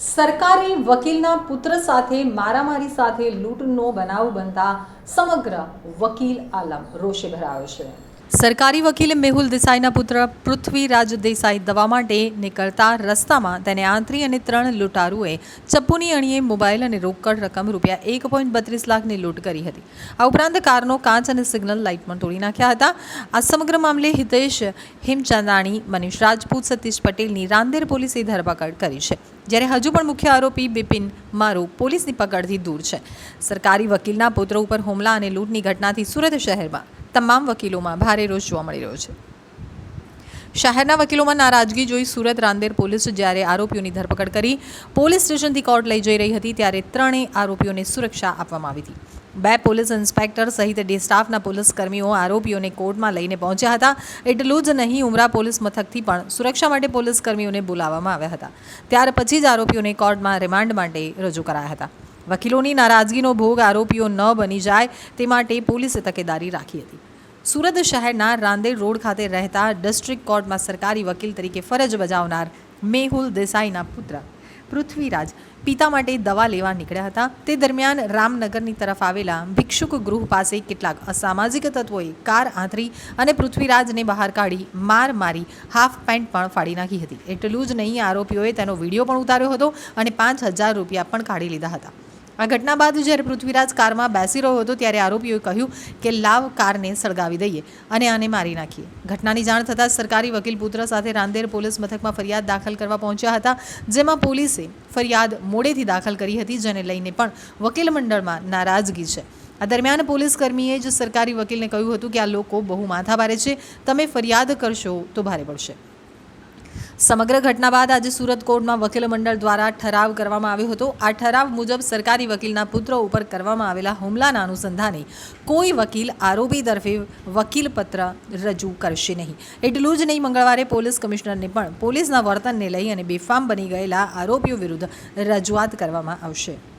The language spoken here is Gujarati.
સરકારી વકીલના પુત્ર સાથે મારામારી સાથે લૂંટનો બનાવ બનતા સમગ્ર વકીલ આલમ રોષે ભરાયો છે. સરકારી વકીલ મેહુલ દેસાઈના પુત્ર પૃથ્વીરાજ દેસાઈ દવા માટે નીકળતા રસ્તામાં તેને આંતરી અને ત્રણ લૂંટારૂએ ચપ્પુની અણીએ મોબાઈલ અને રોકડ રકમ રૂપિયા એક પોઈન્ટ બત્રીસ લાખની લૂંટ કરી હતી. આ ઉપરાંત કારનો કાચ અને સિગ્નલ લાઇટ પણ તોડી નાખ્યા હતા. આ સમગ્ર મામલે હિતેશ હિમચંદાણી, મનીષ રાજપૂત, સતીશ પટેલની રાંદેર પોલીસે ધરપકડ કરી છે. જ્યારે હજુ પણ મુખ્ય આરોપી બિપિન મારુ પોલીસની પકડથી દૂર છે. સરકારી વકીલના પુત્ર ઉપર હુમલા અને લૂંટની ઘટનાથી સુરત શહેરમાં તમામ વકીલોમાં ભારે રોષ જોવા મળી રહ્યો છે. શહેરના વકીલોમાં નારાજગી જોઈ સુરત રાંદેર પોલીસ જ્યારે આરોપીઓની ધરપકડ કરી પોલીસ સ્ટેશનથી કોર્ટ લઈ જઈ રહી હતી ત્યારે ત્રણેય આરોપીઓને સુરક્ષા આપવામાં આવી હતી. બે પોલીસ ઇન્સ્પેક્ટર સહિત ડે સ્ટાફના પોલીસ કર્મીઓ આરોપીઓને કોર્ટમાં લઈને પહોંચ્યા હતા. એટલું જ નહીં, ઉમરા પોલીસ મથકથી પણ સુરક્ષા માટે પોલીસ કર્મીઓને બોલાવવામાં આવ્યા હતા. ત્યાર પછી જ આરોપીઓને કોર્ટમાં રિમાન્ડ માટે રજૂ કરાયા હતા. વકીલોની નારાજગીનો ભોગ આરોપીઓ ન બની જાય તે માટે પોલીસે તકેદારી રાખી હતી. સુરત શહેરના રાંદેર રોડ ખાતે રહેતા ડિસ્ટ્રિક્ટ કોર્ટમાં સરકારી વકીલ તરીકે ફરજ બજાવનાર મેહુલ દેસાઈના પુત્ર પૃથ્વીરાજ પિતા માટે દવા લેવા નીકળ્યા હતા. તે દરમિયાન રામનગરની તરફ આવેલા ભિક્ષુક ગૃહ પાસે કેટલાક અસામાજિક તત્વોએ કાર આંતરી અને પૃથ્વીરાજને બહાર કાઢી માર મારી હાફ પેન્ટ પણ ફાડી નાખી હતી. એટલું જ નહીં, આરોપીઓએ તેનો વીડિયો પણ ઉતાર્યો હતો અને પાંચ હજાર રૂપિયા પણ કાઢી લીધા હતા. આ ઘટના બાદ જ્યારે પૃથ્વીરાજ કારમાં બેસી રહ્યો હતો ત્યારે આરોપીઓએ કહ્યું કે લાવ કારને સળગાવી દઈએ અને આને મારી નાખીએ. ઘટનાની જાણ થતાં સરકારી વકીલ પુત્ર સાથે રાંદેર પોલીસ મથકમાં ફરિયાદ દાખલ કરવા પહોંચ્યા હતા, જેમાં પોલીસે ફરિયાદ મોડેથી દાખલ કરી હતી, જેને લઈને પણ વકીલ મંડળમાં નારાજગી છે. આ દરમિયાન પોલીસ કર્મીએ જ સરકારી વકીલને કહ્યું હતું કે આ લોકો બહુ માથાભારે છે, તમે ફરિયાદ કરશો તો ભારે પડશે. સમગ્ર ઘટના બાદ આજે સુરત કોર્ટમાં વકીલ મંડળ દ્વારા ઠરાવ કરવામાં આવ્યો હતો. આ ઠરાવ મુજબ સરકારી વકીલના પુત્ર ઉપર કરવામાં આવેલા હુમલાના અનુસંધાને કોઈ વકીલ આરોપી તરફે વકીલ પત્ર રજૂ કરશે નહીં. એટલું જ નહીં, મંગળવારે પોલીસ કમિશનરને પણ પોલીસના વર્તનને લઈ અને બેફામ બની ગયેલા આરોપીઓ વિરુદ્ધ રજૂઆત કરવામાં આવશે.